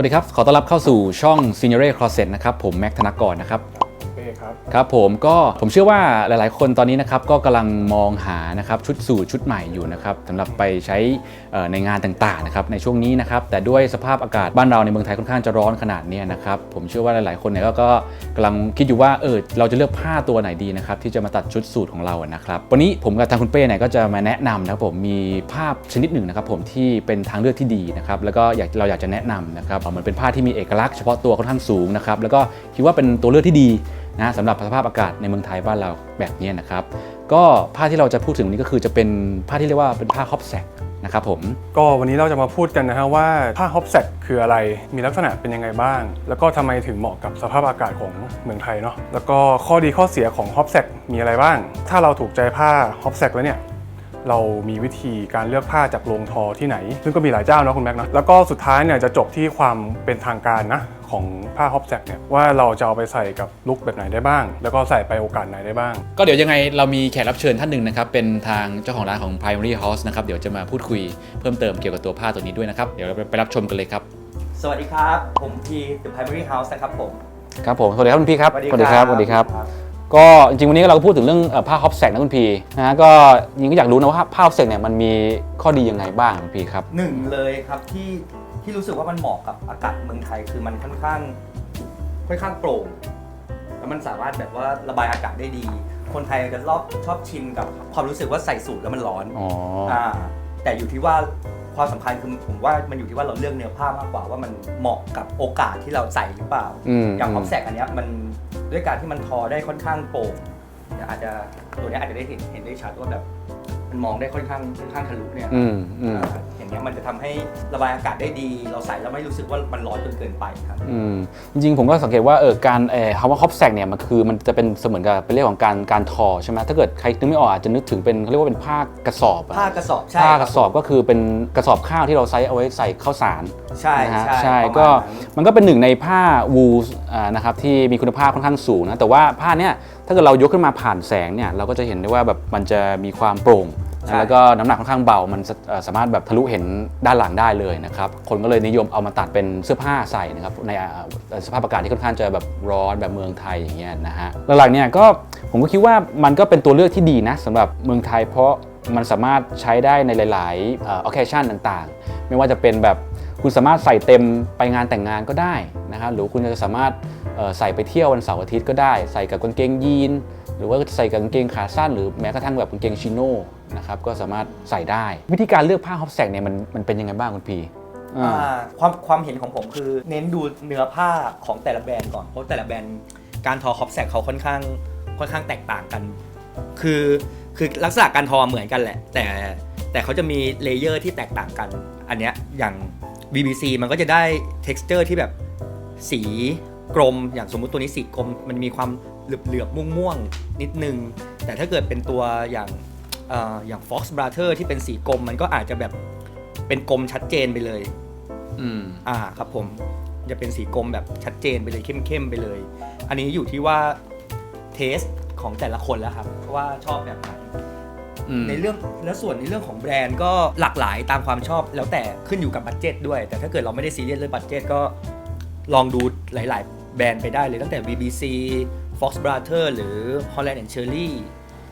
สวัสดีครับ ขอต้อนรับเข้าสู่ช่อง s e n i o r Closet นะครับ ผมแม็กธนกรนะครับ ครับครับผมก็ผมเชื่อว่าหลาย ๆ คนตอนนี้นะครับก็กำลังมองหานะครับชุดสูทชุดใหม่อยู่นะครับสำหรับไปใช้ในงานต่าง ๆ นะครับในช่วงนี้นะครับแต่ด้วยสภาพอากาศบ้านเราในเมืองไทยค่อนข้างจะร้อนขนาดนี้นะครับผมเชื่อว่าหลาย ๆ คนเนี่ยก็กำลังคิดอยู่ว่าเออเราจะเลือกผ้าตัวไหนดีนะครับที่จะมาตัดชุดสูทของเราอะนะครับวันนี้ผมกับทางคุณเป้เนี่ยก็จะมาแนะนำนะครับผมมีภาพชนิดหนึ่งนะครับผมที่เป็นทางเลือกที่ดีนะครับแล้วก็อยากเราอยากจะแนะนำนะครับเอ่อมันเป็นผ้าที่มีเอกลักษณ์เฉพาะตัวค่อนข้างสูงนะครับแล้วก็คิดว่าเป็นตัวเลือกที่ดีนะสำหรับสภาพอากาศในเมืองไทยบ้านเราแบบนี้นะครับ ก็ผ้าที่เราจะพูดถึงนี้ก็คือจะเป็นผ้าที่เรียกว่าเป็นผ้าฮอปแซกนะครับผมก็วันนี้เราจะมาพูดกันนะฮะว่าผ้าฮอปแซกคืออะไร มีลักษณะเป็นยังไงบ้าง แล้วก็ทำไมถึงเหมาะกับสภาพอากาศของเมืองไทยเนาะ แล้วก็ข้อดีข้อเสียของฮอปแซกมีอะไรบ้าง ถ้าเราถูกใจผ้าฮอปแซกแล้วเนี่ย เรามีวิธีการเลือกผ้าจากโรงทอที่ไหน ซึ่งก็มีหลายเจ้าเนาะคุณแม็กนะแล้วก็สุดท้ายเนี่ยจะจบที่ความเป็นทางการนะ ของผ้าฮอปแซกเนี่ยว่าเราจะเอาไปใส่กับลุคแบบไหนได้บ้าง แล้วก็ใส่ไปโอกาสไหนได้บ้าง ก็เดี๋ยวยังไงเรามีแขกรับเชิญท่านหนึ่งนะครับ เป็นทางเจ้าของร้านของ Primary House นะครับ เดี๋ยวจะมาพูดคุยเพิ่มเติมเกี่ยวกับตัวผ้าตัวนี้ด้วยนะครับ เดี๋ยวเราไปรับชมกันเลยครับ สวัสดีครับ ผมพี The Primary House นะครับผม ครับผม สวัสดีครับคุณพี่ครับ สวัสดีครับสวัสดีครับก็จริงๆวันนี้เราก็พูดถึงเรื่องเอ่อผ้าฮอปแซกนะคุณพี่นะฮะก็ยิงก็อยากรู้นะว่าผ้าฮอปแซกเนี่ยมันมีข้อดียังไงบ้างคุณพี่ครับ หนึ่งเลยครับที่ ที่รู้สึกว่ามันเหมาะกับอากาศเมืองไทยคือมันค่อนข้าง ค่อนข้างโปร่งแล้วมันสามารถแบบว่าระบายอากาศได้ดี คนไทยจะรอบชอบชินกับความรู้สึกว่าใส่สูทแล้วมันร้อนอ๋ออ่าแต่อยู่ที่ว่าความสำคัญคือผมว่ามันอยู่ที่ว่าเราเลือกเนื้อผ้ามากกว่าว่ามันเหมาะกับโอกาสที่เราใส่หรือเปล่า อืมอย่างออฟแซกอันเนี้ยมันด้วยการที่มันทอได้ค่อนข้างโปร่งเดี๋ยวอาจจะตัวเนี้ยอาจจะได้เห็นเห็นได้ชัดว่าแบบ มันมองได้ค่อนข้างค่อนข้างทะลุเนี่ยอืมอืม อ่าอย่างเงี้ยมันจะทำให้ระบายอากาศได้ดี เราใส่แล้วไม่รู้สึกว่ามันร้อนจนเกินไปครับ อืมจริงๆ ผมก็สังเกตว่าเออการเออคำว่าฮอปแซกเนี่ยมันคือมันจะเป็นเสมือนกับเป็นเรื่องของการการทอใช่ไหมถ้าเกิดใครนึกไม่ออกอาจจะนึกถึงเป็นเขาเรียกว่าเป็นผ้ากระสอบอะผ้ากระสอบใช่ผ้าคกรับระสอบก็คือเป็นกระสอบข้าวที่เราใช้เอาไว้ใส่ข้าวสารใช่นะฮะใช่ใช่ประมาณก็นั้นมันก็เป็นหนึ่งในผ้าวูลอ่านะครับที่มีคุณภาพค่อนข้างสูงนะแต่ว่าผ้าเนี่ย ถ้าเกิดเรายกขึ้นมาผ่านแสงเนี่ยเราก็จะเห็นได้ว่าแบบมันจะมีความโปร่งนะแล้วก็น้ำหนักค่อนข้างเบา มันสเอ่อสามารถแบบทะลุเห็นด้านหลังได้เลยนะครับ คนก็เลยนิยมเอามาตัดเป็นเสื้อผ้าใส่นะครับในอ่าเอ่อสภาพอากาศที่ค่อนข้างจะแบบร้อนแบบเมืองไทยอย่างเงี้ยนะฮะ หลักๆเนี่ยก็ผมก็คิดว่ามันก็เป็นตัวเลือกที่ดีนะสำหรับเมืองไทยเพราะมันสามารถใช้ได้ในหลายๆเอ่อ occasion ต่างๆ ไม่ว่าจะเป็นแบบคุณสามารถใส่เต็มไปงานแต่งงานก็ได้นะครับหรือคุณจะสามารถเอ่อ ใส่ไปเที่ยววันเสาร์อาทิตย์ก็ได้ ใส่กับกางเกงยีน หรือว่าใส่กับกางเกงขาสั้น หรือแม้กระทั่งแบบกางเกงชิโน่นะครับก็สามารถใส่ได้ วิธีการเลือกผ้าฮอปแซกเนี่ยมันมันเป็นยังไงบ้างคุณพีความความเห็นของผมคือเน้นดูเนื้อผ้าของแต่ละแบรนด์ก่อนเพราะแต่ละแบรนด์การทอคอปแซกเขาค่อนข้างค่อนข้างแตกต่างกัน คือคือลักษณะการทอเหมือนกันแหละ แต่แต่เขาจะมีเลเยอร์ที่แตกต่างกัน อันเนี้ยอย่าง BBC มันก็จะได้ texture ที่แบบสี กรมอย่างสมมุติตัวนี้สีกรมมันมีความเหลือบเหลือบม่วงม่วงๆนิดนึง แต่ถ้าเกิดเป็นตัวอย่างเอ่ออย่าง Fox Brother ที่เป็นสีกรมมันก็อาจจะแบบเป็นกรมชัดเจนไปเลย อืมอ่าครับผมจะเป็นสีกรมแบบชัดเจนไปเลยเข้มๆไปเลย อันนี้อยู่ที่ว่าเทสของแต่ละคนแล้วครับว่าชอบแบบไหนอืมในเรื่องแล้วส่วนในเรื่องของแบรนด์ก็หลากหลายตามความชอบแล้วแต่ขึ้นอยู่กับบัตเจ็ตด้วย แต่ถ้าเกิดเราไม่ได้ซีเรียสเรื่องบัตเจ็ตก็ลองดูหลาย ๆ แบรนด์ไปได้เลยตั้งแต่ BBC Fox Brother หรือ Holland and Cherry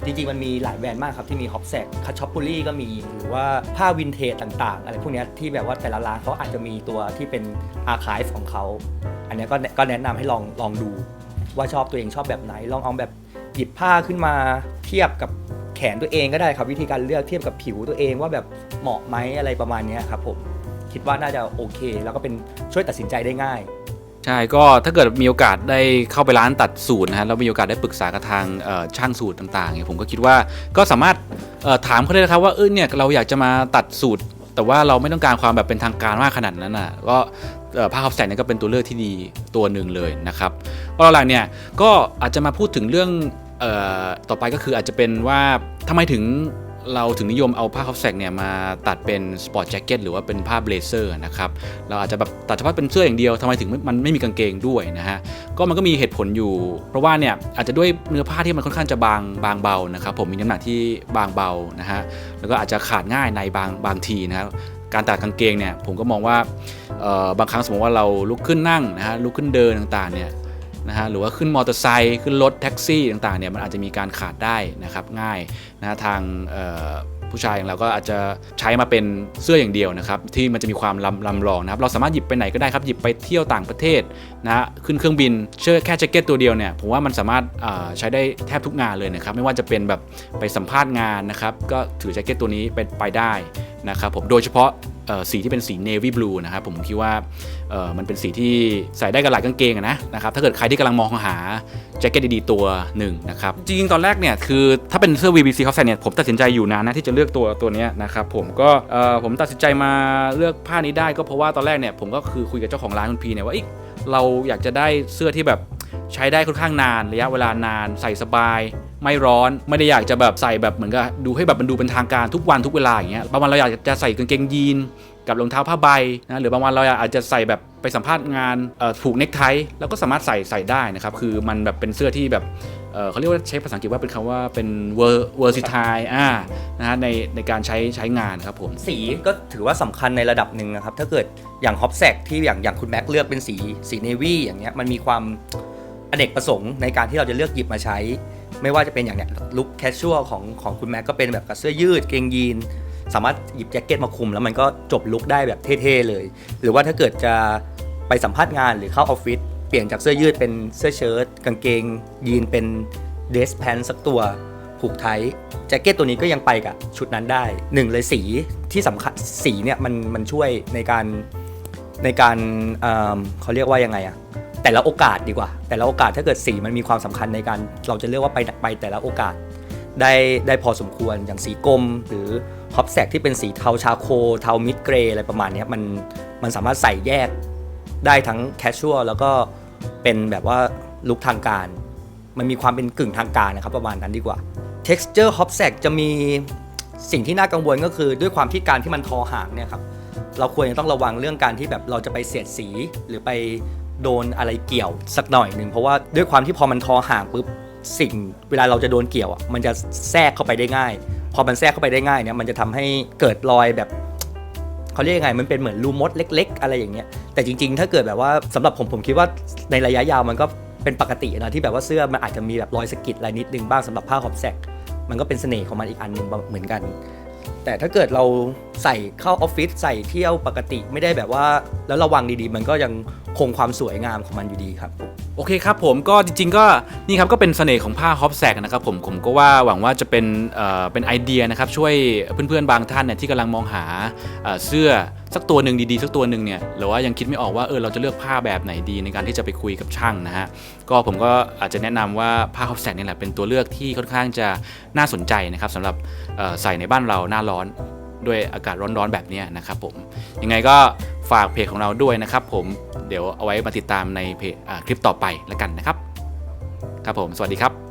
จริงๆ มันมีหลายแบรนด์มากครับ ที่มี h o p s a c คัชชอปปุรี่ก็มี หรือว่าผ้าวินเทจต่างๆ อะไรพวกนี้ที่แบบว่าแต่ละร้านเขาอาจจะมีตัวที่เป็นอาร์ค v e ของเขา อันนี้ก็ก็แนะนำให้ลองลองดู ว่าชอบตัวเองชอบแบบไหน ลองเอาแบบหยิบผ้าขึ้นมาเทียบกับแขนตัวเองก็ได้ครับ วิธีการเลือกเทียบกับผิวตัวเองว่าแบบเหมาะไหมอะไรประมาณนี้ครับผมคิดว่าน่าจะโอเค แล้วก็เป็นช่วยตัดสินใจได้ง่าย ใช่ ก็ถ้าเกิดมีโอกาสได้เข้าไปร้านตัดสูตรนะฮะแล้วมีโอกาสได้ปรึกษากับทางช่างสูตรต่างๆเนี่ยผมก็คิดว่าก็สามารถถามเขาได้นะครับว่าเออเนี่ยเราอยากจะมาตัดสูตร แต่ว่าเราไม่ต้องการความแบบเป็นทางการมากขนาดนั้นอะก็ผ้าฮอปแซกนี่ก็เป็นตัวเลือกที่ดีตัวหนึ่งเลยนะครับเพราหลังเนี่ยก็อาจจะมาพูดถึงเรื่องออต่อไปก็คืออาจจะเป็นว่าทำไมถึง เราถึงนิยมเอาผ้าฮอปแซกเนี่ยมาตัดเป็นสปอร์ตแจ็คเก็ตหรือว่าเป็นผ้าเบลเซอร์นะครับเราอาจจะแบบตัดเฉพาะเป็นเสื้ออย่างเดียวทำไมถึงมันไม่มีกางเกงด้วยนะฮะก็มันก็มีเหตุผลอยู่ เพราะว่าเนี่ยอาจจะด้วยเนื้อผ้าที่มันค่อนข้างจะบางบางเบานะครับผมมีน้ำหนักที่บางเบานะฮะแล้วก็อาจจะขาดง่ายในบางบางทีนะครับการตัดกางเกงเนี่ยผมก็มองว่าบางครั้งสมมติว่าเราลุกขึ้นนั่งนะฮะลุกขึ้นเดินต่างๆเนี่ย นะฮะหรือว่าขึ้นมอเตอร์ไซค์ขึ้นรถแท็กซี่ต่างๆเนี่ยมันอาจจะมีการขาดได้นะครับง่ายนะฮะทางผู้ชายอย่างเราก็อาจจะใช้มาเป็นเสื้ออย่างเดียวนะครับ ที่มันจะมีความลำลำลองนะครับ เราสามารถหยิบไปไหนก็ได้ครับ หยิบไปเที่ยวต่างประเทศนะฮะขึ้นเครื่องบินเชื่อแค่แจ็คเก็ตตัวเดียวเนี่ยผมว่ามันสามารถใช้ได้แทบทุกงานเลยนะครับ ไม่ว่าจะเป็นแบบไปสัมภาษณ์งานนะครับ ก็ถือแจ็คเก็ตตัวนี้ไปไปได้นะครับผมโดยเฉพาะ สีที่เป็นสี navy blue นะครับผมคิดว่ามันเป็นสีที่ใส่ได้กับหลายกางเกงอะนะนะครับถ้าเกิดใครที่กำลังมองหาแจ็คเก็ตดีๆตัวหนึ่งนะครับจริงๆตอนแรกเนี่ยคือถ้าเป็นเสื้อ VBC เขาใส่เนี่ยผมตัดสินใจอยู่นานนะที่จะเลือกตัวตัวนี้นะครับผมก็ผมตัดสินใจมาเลือกผ้านี้ได้ก็เพราะว่าตอนแรกเนี่ยผมก็คือคุยกับเจ้าของร้านคุณพีเนี่ยว่าอ๊ะเราอยากจะได้เสื้อที่แบบใช้ได้ค่อนข้างนานระยะเวลานานใส่สบาย ไม่ร้อนไม่ได้อยากจะแบบใส่แบบเหมือนกับดูให้แบบมันดูเป็นทางการทุกวันทุกเวลาอย่างเงี้ยบางวันเราอยากจะใส่กางเกงยีนกับรองเท้าผ้าใบนะหรือบางวันเราอาจจะใส่แบบไปสัมภาษณ์งานผูกเนคไทแล้วก็สามารถใส่ใส่ได้นะครับ คือมันแบบเป็นเสื้อที่แบบเเขาเรียกว่าใช้ภาษาอังกฤษว่าเป็นคำว่าเป็นเวอร์เวอร์ซิทายอ่านะฮะในในการใช้ใช้งานครับผมสีก็ถือว่าสำคัญในระดับหนึ่งนะครับ ถ้าเกิดอย่างฮอปแซกที่อย่างอย่างคุณแม็กเลือกเป็นสีสีเนวี่อย่างเงี้ยมันมีความอเนกประสงค์ในการที่เราจะเลือกหยิบมาใช้ ไม่ว่าจะเป็นอย่างเนี้ยลุคแคชชวลของของคุณแม็กก็เป็นแบบกับเสื้อยืดเกงยีน สามารถหยิบแจ็คเก็ตมาคุม แล้วมันก็จบลุคได้แบบเท่ๆเลย หรือว่าถ้าเกิดจะไปสัมภาษณ์งานหรือเข้าออฟฟิศเปลี่ยนจากเสื้อยืดเป็นเสื้อเชิ้ตกางเกง ยีนเป็นเดสแพนสักตัวผูกไทยแจ็คเก็ตตัวนี้ก็ยังไปกับชุดนั้นได้หนึ่งเลยสีที่สำคัญสีเนี่ยมันมันช่วยในการในการเอิ่มเขาเรียกว่ายังไงอะ แต่ละโอกาสดีกว่า แต่ละโอกาสถ้าเกิดสีมันมีความสำคัญในการเราจะเรียกว่าไปไปแต่ละโอกาสได้ได้พอสมควรอย่างสีกรมหรือฮอปแซกที่เป็นสีเทาชาโค เทามิดเกรย์อะไรประมาณนี้มันมันสามารถใส่แยกได้ทั้งแคชชวลแล้วก็เป็นแบบว่าลุคทางการ มันมีความเป็นกึ่งทางการนะครับประมาณนั้นดีกว่า texture hop sack จะมีสิ่งที่น่ากังวลก็คือด้วยความที่การที่มันทอหางเนี่ยครับเราควรจะต้องระวังเรื่องการที่แบบเราจะไปเสียดสีหรือไป โดนอะไรเกี่ยวสักหน่อยหนึ่งเพราะว่าด้วยความที่พอมันทอห่างปุ๊บสิ่งเวลาเราจะโดนเกี่ยวอะมันจะแทรกเข้าไปได้ง่าย พอมันแทรกเข้าไปได้ง่ายเนี่ยมันจะทำให้เกิดรอยแบบเขาเรียกยังไงมันเป็นเหมือนรูมดเล็ก ๆ อะไรอย่างเงี้ยแต่จริง ๆ ถ้าเกิดแบบว่าสำหรับผมผมคิดว่าในระยะยาวมันก็เป็นปกตินะที่แบบว่าเสื้อมันอาจจะมีแบบรอยสะกิดอะไรนิดนึงบ้างสำหรับผ้าขอบแซกมันก็เป็นเสน่ห์ของมันอีกอันหนึ่งเหมือนกัน แต่ถ้าเกิดเราใส่เข้าออฟฟิศใส่เที่ยวปกติไม่ได้แบบว่า แล้วระวังดีๆ มันก็ยังคงความสวยงามของมันอยู่ดีครับ โอเคครับผมก็จริงๆ ก็นี่ครับก็เป็นเสน่ห์ของผ้าฮอปแซกนะครับผมผมก็ว่าหวังว่าจะเป็นเอ่อเป็นไอเดียนะครับช่วยเพื่อนๆบางท่านเนี่ยที่กำลังมองหาเอ่อเสื้อ สักตัวหนึ่งดีๆ สักตัวหนึ่งเนี่ยหรือว่ายังคิดไม่ออกว่าเออเราจะเลือกผ้าแบบไหนดีในการที่จะไปคุยกับช่างนะฮะก็ผมก็อาจจะแนะนำว่าผ้าฮอปแซกนี่แหละเป็นตัวเลือกที่ค่อนข้างจะน่าสนใจนะครับสำหรับใส่ในบ้านเราหน้าร้อนด้วยอากาศร้อนๆแบบนี้นะครับผมยังไงก็ฝากเพจของเราด้วยนะครับผมเดี๋ยวเอาไว้มาติดตามในเพจคลิปต่อไปแล้วกันนะครับครับผมสวัสดีครับ